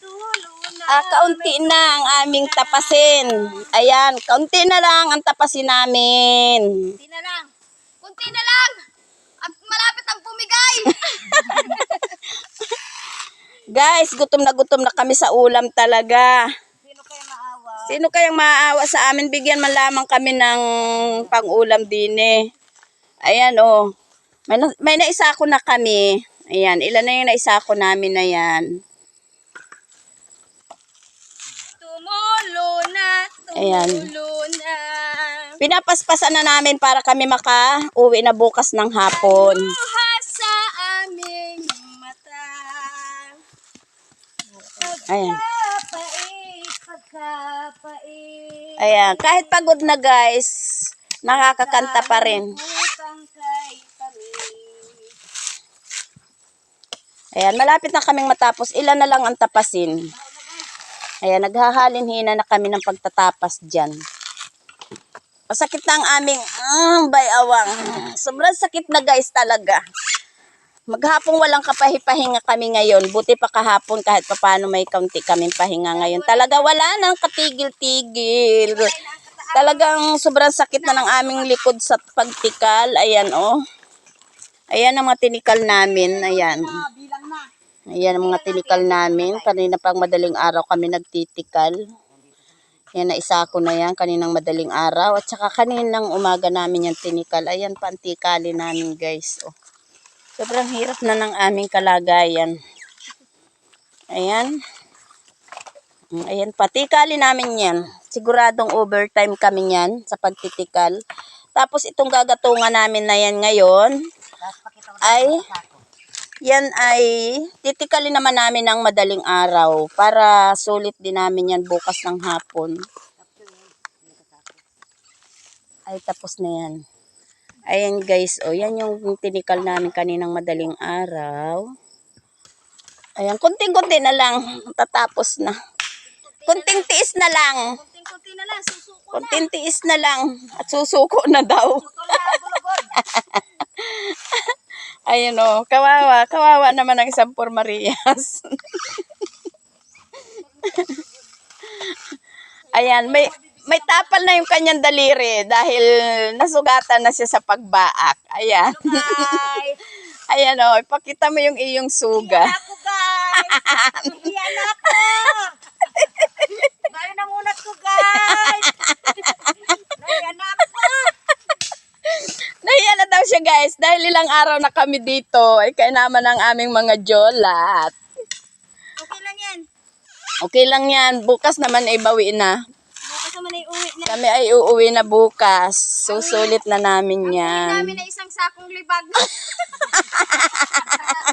tulo na. Ah, kaunti na ang aming tapasin. Ayan, kaunti na lang ang tapasin namin. Kunti na lang. Kunti na lang. At malapit ang pumigay. Guys, gutom na gutom na kami sa ulam talaga. Sino kaya maawa? Sino kayang maaawa sa amin? Bigyan man lamang kami ng pang-ulam din eh. Ayan oh. May, na, may naisako na kami. Ayan, ilan na yung naisako namin na yan. Tumulo na. Ayan. Tumulo na. Pinapaspasan na namin para kami maka-uwi na bukas ng hapon. Luha sa aming mata. Ayan. Ayan, kahit pagod na guys, nakakakanta pa rin. Ayan, malapit na kaming matapos. Ilan na lang ang tapasin. Ayan, naghahalin-hina na kami ng pagtatapas dyan. Masakit na ang aming mm, bayawang. Sobrang sakit na guys talaga. Maghapong walang kapahipahinga kami ngayon. Buti pa kahapon kahit paano may kaunti kaming pahinga ngayon. Talaga wala nang katigil-tigil. Talagang sobrang sakit na ng aming likod sa pagtikal. Ayan oh. Ayan ang mga tinikal namin. Ayan. Ayan ang mga tinikal namin. Kanina pang madaling araw kami nagtitikal. Yan na isa ko na yan. Kaninang madaling araw. At saka kaninang umaga namin yung tinikal. Ayan pa ang tikali namin guys. Oh. Sobrang hirap na ng aming kalagayan. Ayan. Ayan pa. Tikali namin yan. Siguradong overtime kami yan sa pagtitikal. Tapos itong gagatungan namin na yan ngayon ay yan ay titikalin naman namin ng madaling araw para sulit din namin yan bukas ng hapon. Ay tapos na yan. Ayan guys, oh, yan yung tinikal namin kaninang madaling araw. Ayan, kunting-kunti na lang, tatapos na. Kunting tiis na lang. Kunting-kunti na lang. Susuko na. Kunting tiis na lang. At susuko na daw. Ayun o, kawawa. Kawawa naman ang isang Por Marias. Ayan, may may tapal na yung kanyang daliri dahil nasugatan na siya sa pagbaak. Ayan. Ay, Ayan o, ipakita mo yung iyong suga. ako guys. Iyan ako. Bayo na muna ko guys. Iyan ako. Daw siya guys dahil ilang araw na kami dito. Ay kaya naman ang aming mga jolat. Okay lang yan. Okay lang yan. Bukas naman ay bawi na. Bukas naman ay uwi na. Kami ay uuwi na bukas. Susulit na namin yan. namin na isang sakong libag.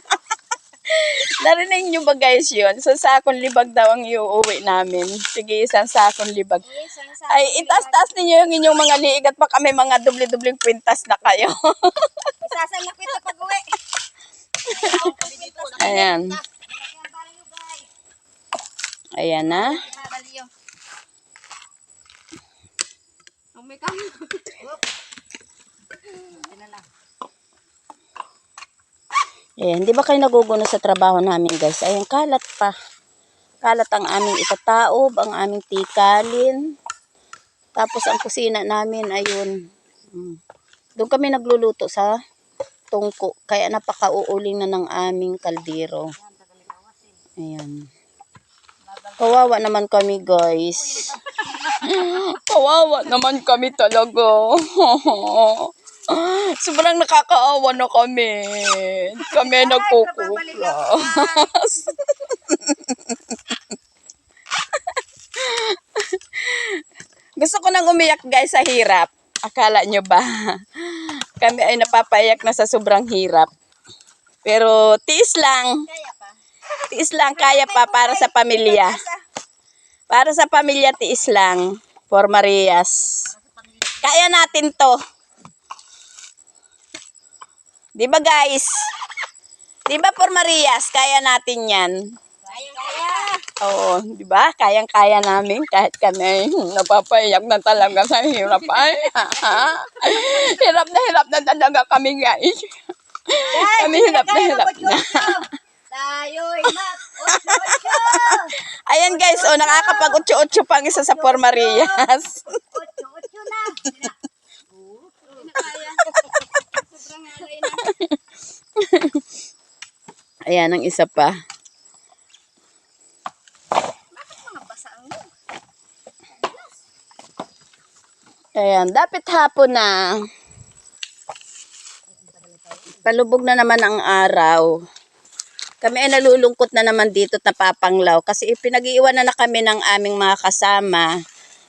Narinig nyo ba guys yun? Sa sakong libag daw ang iuuwi namin. Sige, isang sakong libag. isang Ay, itaas-taas ninyo yung inyong mga liig at baka may mga dubli-dubling kwintas na kayo. Isasalak ito pag uwi. Ayan. Ayan, na. Oh my God. Ayan, di ba kayo naguguno sa trabaho namin guys? Ayan, kalat pa. Kalat ang aming itataob, ang aming tikalin. Tapos ang kusina namin, ayun. Mm. Doon kami nagluluto sa tungko. Kaya napakauuling na ng aming kaldero. Ayan. Kawawa naman kami guys. Kawawa naman kami talaga. Sobrang nakakaawa na kami. Kami nagkukuplas. Gusto ko nang umiyak guys sa hirap. Akala nyo ba? Kami ay napapayak na sa sobrang hirap. Pero tiis lang. Tiis lang, kaya pa para sa pamilya. Para sa pamilya, tiis lang. For Marias. Kaya natin to. Di ba guys? Di ba for Marias? Kaya natin yan. Kaya, kaya. Oo, di ba? Kayang-kaya namin kahit kami napapayak na talaga sa hirap. Ay, hirap na hirap na talaga kami guys. Kami hirap na hirap na. Tayo'y mag Ayan guys, oh, nakakapag utyo-utyo pang isa sa Por Marias. Ocho-ocho na. Hindi na kaya. Sobrang alay na. Ayan, ang isa pa. Ayan, dapat hapon na. Palubog na naman ang araw. Kami ay nalulungkot na naman dito at napapanglaw kasi ipinag-iwan na, na kami ng aming mga kasama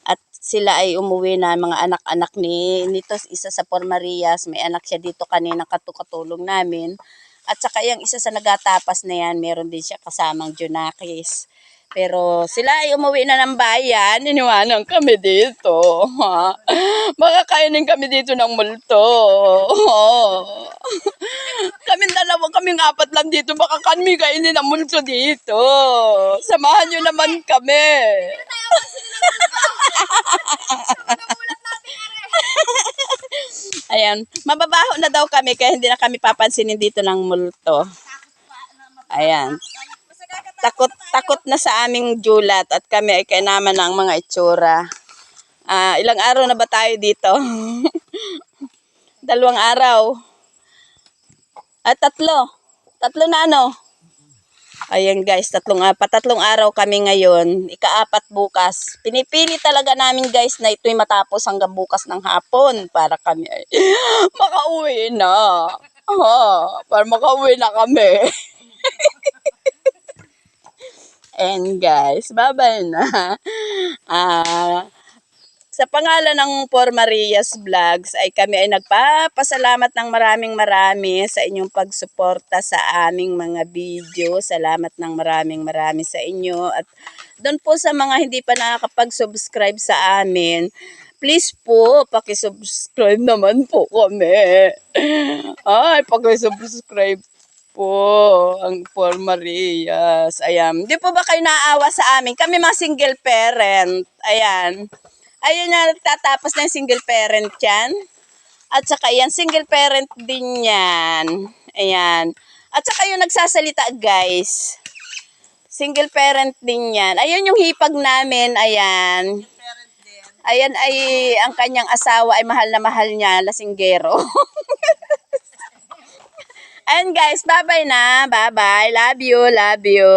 at sila ay umuwi na mga anak-anak ni nito isa sa Por Marias may anak siya dito kanina katukatulong namin at saka yung isa sa nagatapas na yan meron din siya kasamang Junakis pero sila ay umuwi na ng bayan iniwanan kami dito ha? makakainin kami dito ng multo kami dalawa, kaming apat lang dito. Baka kami kainin ang multo dito. Samahan nyo naman kami. Ayan, mababaho na daw kami kaya hindi na kami papansinin dito ng multo. Ayan. Takot, takot na sa aming julat at kami ay kainaman ng mga itsura. Ah, ilang araw na ba tayo dito? Dalawang araw. At tatlo. Tatlo na ano? Ayan guys, tatlong apat, tatlong araw kami ngayon. Ikaapat bukas. Pinipili talaga namin guys na ito'y matapos hanggang bukas ng hapon para kami ay makauwi na. Ah, para makauwi na kami. And guys, bye-bye na. Ah, sa pangalan ng Por Marias Vlogs ay kami ay nagpapasalamat ng maraming marami sa inyong pagsuporta sa aming mga video. Salamat ng maraming marami sa inyo. At doon po sa mga hindi pa nakakapag-subscribe sa amin, please po, pakisubscribe naman po kami. Ay, pakisubscribe po ang Por Marias. Ayan. Di po ba kayo naawa sa amin? Kami mga single parent. Ayan. Ayun na, tatapos na yung single parent yan. At saka yan, single parent din yan. Ayan. At saka yung nagsasalita, guys. Single parent din yan. Ayun yung hipag namin, ayan. Ayan ay, ang kanyang asawa ay mahal na mahal niya, lasinggero. Ayan guys, bye-bye na. Bye-bye. Love you, love you.